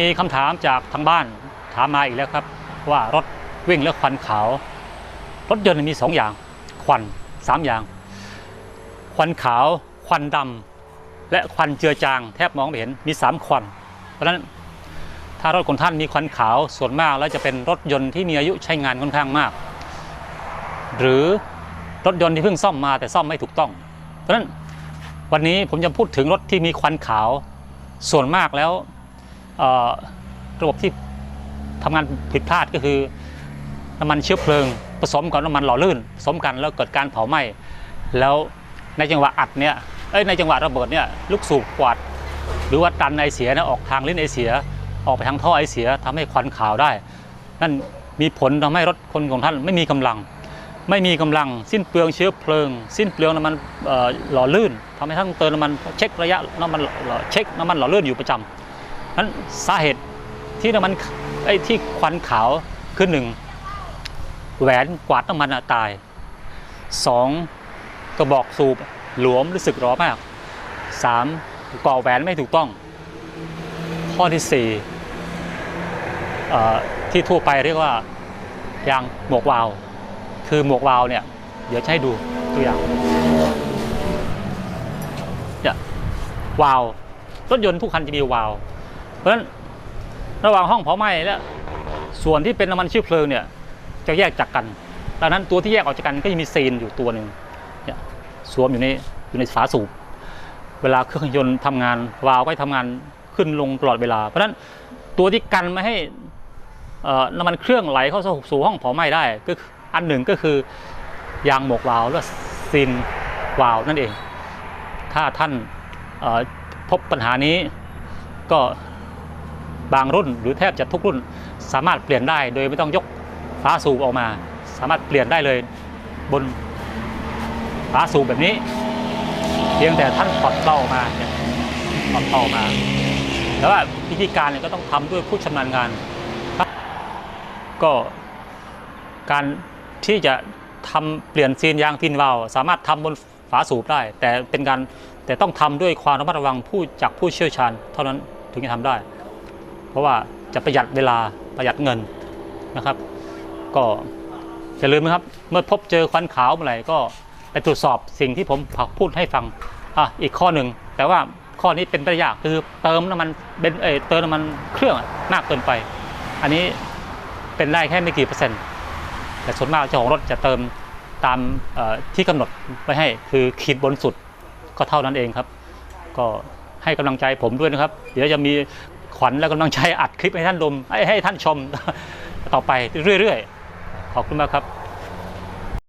มีคำถามจากทางบ้านถามมาอีกแล้วครับ ว่ารถวิ่งแล้วควันขาว รถยนต์มีสองอย่าง ควันสามอย่าง ควันขาว ควันดำและควันเจือจาง แทบมองไม่เห็นมีสามควัน เพราะฉะนั้นถ้ารถของท่านมีควันขาวส่วนมากแล้วจะเป็นรถยนต์ที่มีอายุใช้งานค่อนข้างมาก หรือรถยนต์ที่เพิ่งซ่อมมาแต่ซ่อมไม่ถูกต้อง เพราะฉะนั้นวันนี้ผมจะพูดถึงรถที่มีควันขาว ส่วนมากแล้ว ระบบที่ทำงานผิดพลาดก็คือน้ำมันเชื้อเพลิง ผสมกับน้ำมันหล่อลื่นผสมกันแล้วเกิดการเผาไหม้แล้วในจังหวะอัดเนี่ยเอ้ยในจังหวะระเบิดเนี่ยลูกสูบกวาดหรือว่าดันไอเสียนะออกทางลิ้นไอเสีย ออกไปทางท่อไอเสียทำให้ควันขาวได้ นั่นมีผลทำให้รถคนของท่านไม่มีกำลัง ไม่มีกำลังสิ้นเปลืองเชื้อเพลิง สิ้นเปลืองน้ำมันหล่อลื่นทำให้ทั้งเติมน้ำมันเช็คระยะน้ำมันเช็คน้ำมันหล่อลื่นอยู่ประจำ นั้นสาเหตุที่น้ำมันไอ้ที่ควันขาวคือหนึ่งแหวนกวาดน้ำมันตายสองกระบอกสูบหลวมรู้สึกร้อนมากสามก่อแหวนไม่ถูกต้อง ข้อที่สี่ที่ทั่วไปเรียกว่ายางหมวกวาล์วคือหมวกวาล์วเนี่ย เดี๋ยวจะให้ดูตัวอย่างเนี่ยวาล์วรถยนต์ทุกคันจะมีวาล์ว เพราะฉะนั้นระหว่างห้องเผาไหม้และส่วนที่เป็นน้ำมันเชื้อเพลิงเนี่ยจะแยกจากกัน ดังนั้นตัวที่แยกออกจากกันก็จะมีเซนอยู่ตัวหนึ่งเนี่ยสวมอยู่ในอยู่ในฝาสูบ เวลาเครื่องยนต์ทำงานวาล์วก็ทำงานขึ้นลงตลอดเวลา เพราะฉะนั้นตัวที่กันไม่ให้น้ำมันเครื่องไหลเข้าสู่ห้องเผาไหม้ได้ ก็อันหนึ่งก็คือยางหมวกวาล์วหรือว่าซีนวาล์วนั่นเอง ถ้าท่านพบปัญหานี้ก็ บางรุ่น หรือแทบจะทุกรุ่น สามารถเปลี่ยนได้โดยไม่ต้องยกฝาสูบออกมา สามารถเปลี่ยนได้เลยบนฝาสูบแบบนี้ เพียงแต่ท่านถอดเต้าออกมาเนี่ยถอดเต้าออกมาแต่ว่าวิธีการเนี่ยก็ต้องทำด้วยผู้ชำนาญงานก็การที่จะทำเปลี่ยนซีนยางทินวาล์วสามารถทำบนฝาสูบได้ แต่เป็นการแต่ต้องทำด้วยความระมัดระวังผู้จากผู้เชี่ยวชาญ เท่านั้นถึงจะทำได้ เพราะว่าจะประหยัดเวลาประหยัดเงินนะครับ ก็อย่าลืมนะครับ เมื่อพบเจอควันขาวเมื่อไหร่ก็ไปตรวจสอบสิ่งที่ผมพูดให้ฟังอะอีกข้อหนึ่งแต่ว่าข้อนี้เป็นไปได้ยากคือเติมน้ำมันเบนเอเติมน้ำมันเครื่องมากเกินไป อันนี้เป็นได้แค่ไม่กี่เปอร์เซ็นต์ แต่ส่วนมากเจ้าของรถจะเติมตามที่กำหนดไว้ให้คือขีดบนสุดก็เท่านั้นเองครับ ก็ให้กำลังใจผมด้วยนะครับ เดี๋ยวจะมี ขวัญและกำลังใจอัดคลิปให้ท่านดมให้ให้ท่านชมต่อไปเรื่อยๆ ขอบคุณมากครับ